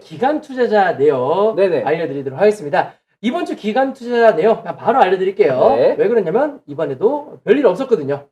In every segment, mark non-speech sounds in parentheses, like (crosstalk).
기간 투자자 내역 네네. 알려드리도록 하겠습니다. 이번 주 기간 투자자 내역 그냥 바로 알려드릴게요. 네. 왜 그러냐면 이번에도 별일 없었거든요.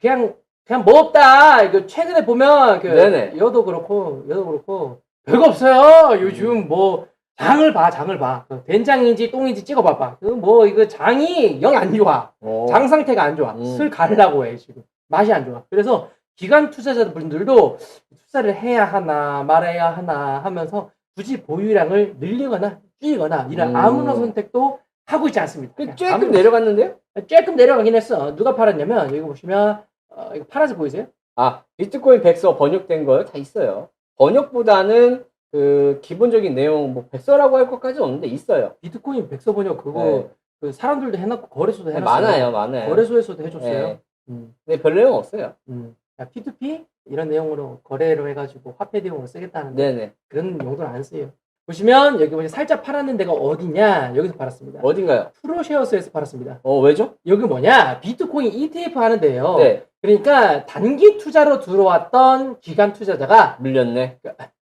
그냥 그냥 뭐 없다. 이거 최근에 보면 그 네네. 여도 그렇고 여도 그렇고 별거 없어요. 요즘 뭐 장을 봐 장을 봐. 그 된장인지 똥인지 찍어봐봐. 그 뭐 이거 장이 영 안 좋아. 어. 장 상태가 안 좋아. 음. 슬 가려고 해, 지금. 맛이 안 좋아. 그래서 기관 투자자분들도 투자를 해야 하나 말아야 하나 하면서 굳이 보유량을 늘리거나 줄이거나 이런 음. 아무런 선택도 하고 있지 않습니다. 그 조금 내려갔는데요? 조금 내려가긴 했어. 누가 팔았냐면 여기 보시면 어, 이거 파란색 보이세요? 아, 비트코인 백서 번역된 거 다 있어요. 번역보다는 그 기본적인 내용, 뭐 백서라고 할 것까지 없는데 있어요. 비트코인 백서 번역 그거 네. 그 사람들도 해놨고 거래소도 네, 해놨어요. 많아요, 많아요. 거래소에서도 해줬어요. 네. 음. 근데 별 내용 없어요. 음. 자, P2P 이런 내용으로 거래를 해가지고 화폐 대용으로 쓰겠다는데 네네. 그런 용도는 안 쓰여요. 보시면 여기 보시면 살짝 팔았는 데가 어디냐 여기서 팔았습니다. 어딘가요? 프로쉐어스에서 팔았습니다. 어, 왜죠? 여기 뭐냐 비트코인 ETF 하는데요. 네. 그러니까 단기 투자로 들어왔던 기간 투자자가 물렸네.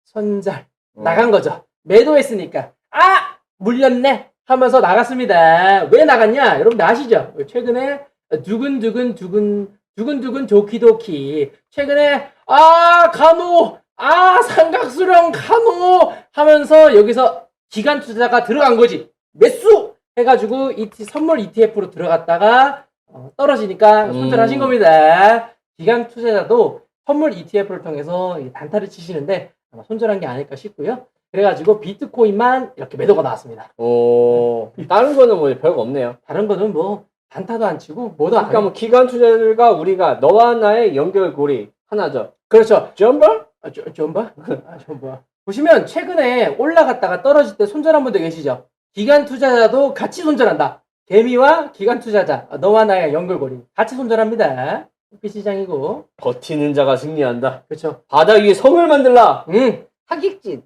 선잘 어. 나간 거죠. 매도했으니까 아 물렸네 하면서 나갔습니다. 왜 나갔냐? 여러분들 아시죠? 최근에 두근두근 두근 두근두근 도키도키 최근에 아 간호 아 삼각수령 간호 하면서 여기서 기간 투자가 들어간 거지 매수 해가지고 ET, 선물 ETF로 들어갔다가 어, 떨어지니까 손절하신 음. 겁니다. 기간 투자자도 선물 ETF를 통해서 이 단타를 치시는데 아마 손절한 게 아닐까 싶고요. 그래가지고 비트코인만 이렇게 매도가 나왔습니다. 오, 다른 거는 뭐 별거 없네요. 다른 거는 뭐 단타도 안 치고 뭐도 안 그러니까. 뭐 기관 투자들과 우리가 너와 나의 연결고리 하나죠. 그렇죠. 점버? 아, 좀, 좀 봐? 아, 좀 봐. 보시면 최근에 올라갔다가 떨어질 때 손절한 분들 계시죠? 기간 투자자도 같이 손절한다. 개미와 기간 투자자, 아, 너와 나의 연결고리. 같이 손절합니다. 피 시장이고. 버티는 자가 승리한다. 그렇죠. 바다 위에 성을 만들라. 음, 하객진.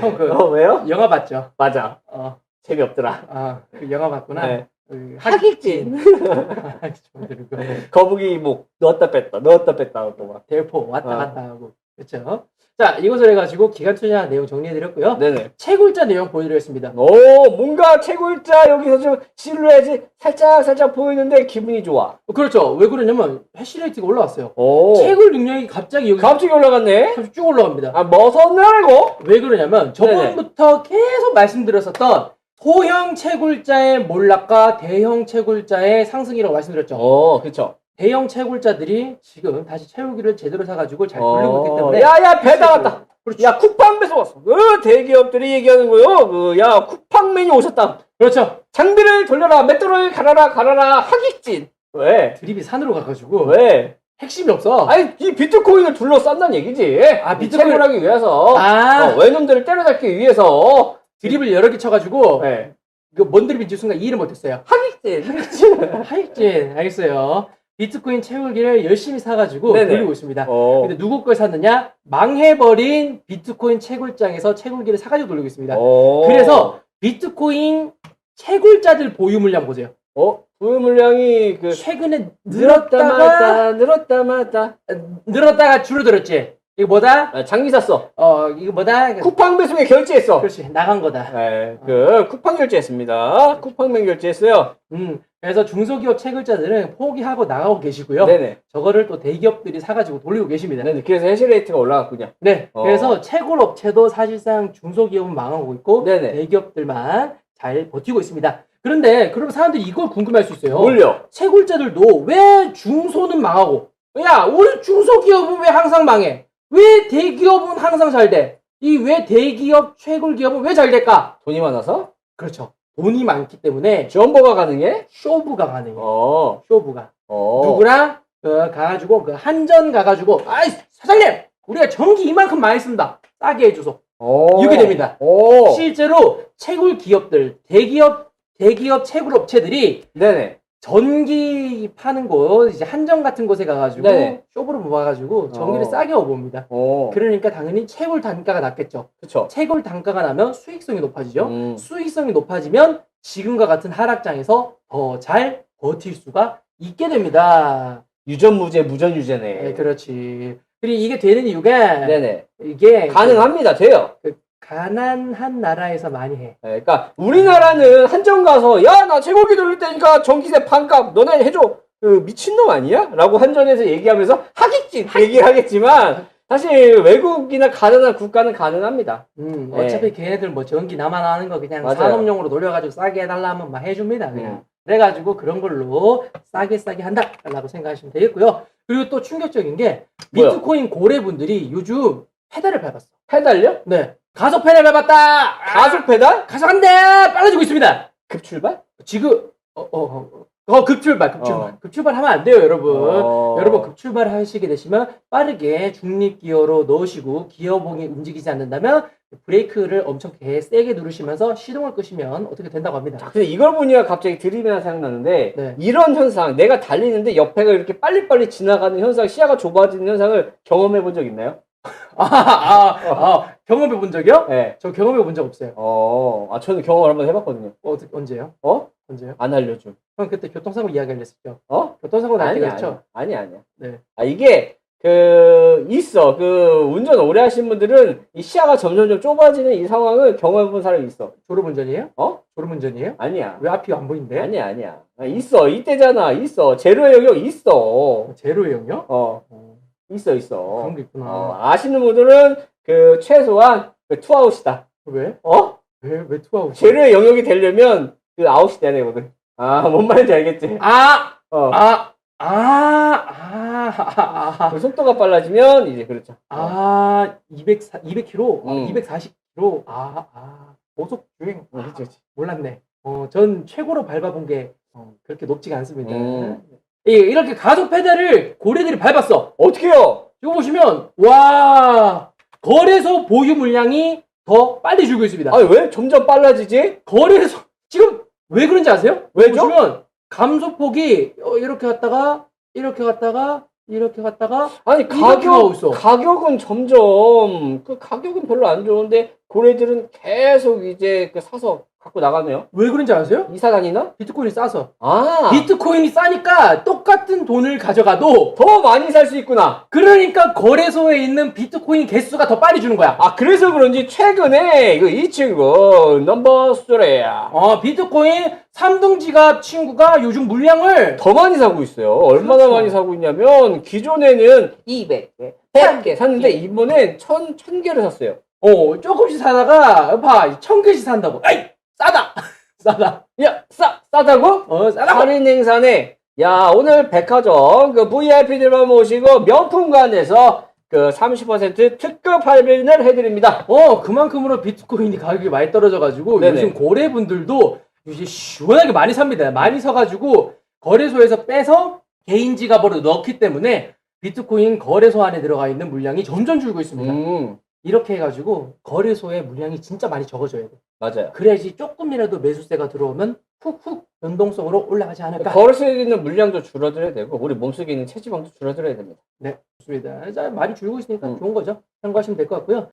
형 그, 어, 왜요? 영화 봤죠? 맞아. 어, 재미없더라. 아, 그 영화 봤구나. 네. 그 하객진. (laughs) 아, 좀 들고. 거북이 목 넣었다 뺐다, 넣었다 뺐다 하고 막. 대포 왔다 어. 갔다 하고. 그렇죠. 자, 이것을 해가지고 기간 투자 내용 정리해드렸고요. 네네. 채굴자 내용 보여드리겠습니다. 오, 뭔가 채굴자 여기서 좀 실루엣이 살짝 살짝 보이는데 기분이 좋아. 그렇죠. 왜 그러냐면 해시레이트가 올라왔어요. 오. 채굴 능력이 갑자기 여기 갑자기 올라갔네. 갑자기 쭉 올라갑니다. 아, 머선을 이거? 왜 그러냐면 저번부터 계속 말씀드렸었던 소형 채굴자의 몰락과 대형 채굴자의 상승이라고 말씀드렸죠. 어, 그쵸. 대형 채굴자들이 지금 다시 채우기를 제대로 사가지고 잘 돌리고 있기 때문에 어. 야, 야, 배 나왔다. 그렇죠. 야, 쿠팡 배송 왔어. 그 대기업들이 얘기하는 거요. 그, 야, 쿠팡맨이 오셨다. 그렇죠. 장비를 돌려라. 맷돌을 갈아라, 갈아라. 하객진. 왜? 드립이 산으로 가가지고 왜? 핵심이 없어. 아니, 이 비트코인을 둘러싼다는 얘기지. 아, 이 비트코인- 채굴하기 위해서. 아 어, 외놈들을 때려잡기 위해서. 드립을 여러 개 쳐가지고 네. 그뭔 드립인지 순간 이해를 못했어요. 하객진. (laughs) 하객진. 하이진 알겠어요. 비트코인 채굴기를 열심히 사가지고 네네. 돌리고 있습니다. 어. 근데 누구 걸 샀느냐? 망해버린 비트코인 채굴장에서 채굴기를 사가지고 돌리고 있습니다. 어. 그래서 비트코인 채굴자들 보유 물량 보세요. 어? 보유 물량이 그, 최근에 늘었다 늘었다가 마다, 늘었다 마다. 늘었다가 줄어들었지. 이거 뭐다? 아, 장기 샀어. 어 이거 뭐다? 쿠팡 배송에 결제했어. 그렇지 나간 거다. 네, 그 쿠팡 결제했습니다. 쿠팡맨 결제했어요. 음 그래서 중소기업 채굴자들은 포기하고 나가고 계시고요. 네네. 저거를 또 대기업들이 사가지고 돌리고 계십니다. 네네. 그래서 해시 레이트가 올라갔군요. 네, 어. 그래서 채굴 업체도 사실상 중소기업은 망하고 있고 네네. 대기업들만 잘 버티고 있습니다. 그런데 그럼 사람들이 이걸 궁금해할 수 있어요. 올려. 채굴자들도 왜 중소는 망하고? 야, 우리 중소기업은 왜 항상 망해? 왜 대기업은 항상 잘 돼? 이 왜 대기업 채굴 기업은 왜 잘 될까? 돈이 많아서 그렇죠. 돈이 많기 때문에 점버가 가능해? 쇼부가 가능해요. 어. 쇼부가. 어. 누구랑 그 가가지고 그 한전 가가지고 아이 사장님 우리가 전기 이만큼 많이 쓴다 싸게 해줘서 어. 이렇게 됩니다. 오. 실제로 채굴 기업들 대기업 대기업 채굴 업체들이 네네. 전기 파는 곳 이제 한전 같은 곳에 가가지고 네네. 쇼부를 모아가지고 전기를 어. 싸게 얻어봅니다. 오. 그러니까 당연히 채굴 단가가 낮겠죠. 그쵸. 채굴 단가가 나면 수익성이 높아지죠. 음. 수익성이 높아지면 지금과 같은 하락장에서 더 잘 버틸 수가 있게 됩니다. 유전무죄, 무전유죄네. 네, 그렇지. 그리고 이게 되는 이유가 네네. 이게 가능합니다. 돼요. 그 가난한 나라에서 많이 해. 네, 그러니까 우리나라는 한정 가서 야나 쇠고기 돌릴 테니까 전기세 반값 너네 해줘 그 미친놈 아니야? 라고 한전에서 얘기하면서 하겠지 얘기를 하겠지만 사실 외국이나 가난한 국가는 가능합니다 음, 네. 어차피 걔네들 뭐 전기 나만 하는 거 그냥 맞아요. 산업용으로 돌려가지고 싸게 해달라 하면 막 해줍니다. 그냥. 음. 그래가지고 그런 걸로 싸게 싸게 한다라고 생각하시면 되겠고요. 그리고 또 충격적인 게 뭐요? 비트코인 고래분들이 요즘 페달을 밟았어. 페달요? 네. 가속 페달 밟았다! 가속 페달? 가속 안 돼! 빨라지고 있습니다! 급출발? 지금, 어, 어, 어, 어, 급출발, 급출발. 어. 급출발 하면 안 돼요, 여러분. 어. 여러분 급출발 하시게 되시면 빠르게 중립 기어로 넣으시고 기어봉이 움직이지 않는다면 브레이크를 엄청 개 세게 누르시면서 시동을 끄시면 어떻게 된다고 합니다. 근데 이걸 보니까 갑자기 드림이 하나 생각나는데 네. 이런 현상 내가 달리는데 옆에가 이렇게 빨리빨리 지나가는 현상 시야가 좁아지는 현상을 경험해 본 적 있나요? 아, 아, 아, 경험해 본 적이요? 네. 저 경험해 본 적 없어요. 어, 아 저는 경험을 한번 해봤거든요. 어, 언제요? 어? 언제요? 안 알려줘. 형 그때 교통사고 이야기를 했었죠. 어? 교통사고 날 아니 때가 아니 그렇죠. 아니 아니야. 네. 아 이게 그 있어 그 운전 오래 하신 분들은 이 시야가 점점점 좁아지는 이 상황을 경험해 본 사람이 있어. 졸음 운전이에요? 어? 졸음 운전이에요? 아니야. 왜 앞이 안 보이는데? 아니야 아니야. 아, 있어 이때잖아 있어 제로의 영역 있어. 제로의 형이요? 어 어, 있어 있어. 그런 게 있구나. 어, 아시는 분들은 그 최소한 그 투아웃이다. 왜? 어? 왜, 왜 투아웃? 제로의 영역이 되려면 그 아웃이 돼야 되거든. 아 뭔 말인지 알겠지? 아! 어. 아! 아! 아! 아! 아! 그 속도가 빨라지면 이제 그렇죠. 아, 200, 200km? 음. 240km? 아, 아, 고속 주행. 어, 그렇지, 그렇지. 몰랐네. 어, 전 최고로 밟아본 게 어, 그렇게 높지가 않습니다. 음. 이- 이렇게 가속 페달을 고래들이 밟았어. 어떻게요? 이거 보시면, 와, 거래소 보유 물량이 더 빨리 줄고 있습니다. 아니 왜 점점 빨라지지? 거래소, 지금 왜 그런지 아세요? 왜죠? 보시면, 감소폭이 어, 이렇게 갔다가, 이렇게 갔다가, 이렇게 갔다가, 아니 가격 있어. 가격은 점점 그 가격은 별로 안 좋은데 고래들은 계속 이제 그 사서 갖고 나가네요. 왜 그런지 아세요? 이사 다니나? 비트코인이 싸서. 아, 비트코인이 싸니까 똑같은 돈을 가져가도 더 많이 살 수 있구나. 그러니까 거래소에 있는 비트코인 개수가 더 빨리 주는 거야. 아 그래서 그런지 최근에 그 이 친구 넘버 쓰리야 어, 비트코인 3등 지갑 친구가 요즘 물량을 더 많이 사고 있어요. 얼마나 그렇죠. 많이 사고 있냐면 기존에는 200개, 100개 샀는데 이번엔 1000, 1000개를 샀어요. 어, 조금씩 사다가 봐, 천 개씩 산다고. 에이, 싸다. (laughs) 싸다. 야, 싸, 싸다고? 어, 싸다고. 할인 행사네. 야, 오늘 백화점 그 VIP들만 모시고 명품관에서 그 30% 특급 할인을 해드립니다. 어, 그만큼으로 비트코인이 가격이 많이 떨어져가지고 네네. 요즘 고래분들도 이제 시원하게 많이 삽니다. 많이 사가지고 거래소에서 빼서 개인 지갑으로 넣기 때문에 비트코인 거래소 안에 들어가 있는 물량이 점점 줄고 있습니다. 음, 이렇게 해가지고 거래소에 물량이 진짜 많이 적어져야 돼. 맞아요. 그래야지 조금이라도 매수세가 들어오면 훅훅 변동성으로 올라가지 않을까. 거래소에 있는 물량도 줄어들어야 되고 우리 몸속에 있는 체지방도 줄어들어야 됩니다. 네, 좋습니다. 자, 많이 줄고 있으니까 음. 좋은 거죠. 참고하시면 될 것 같고요.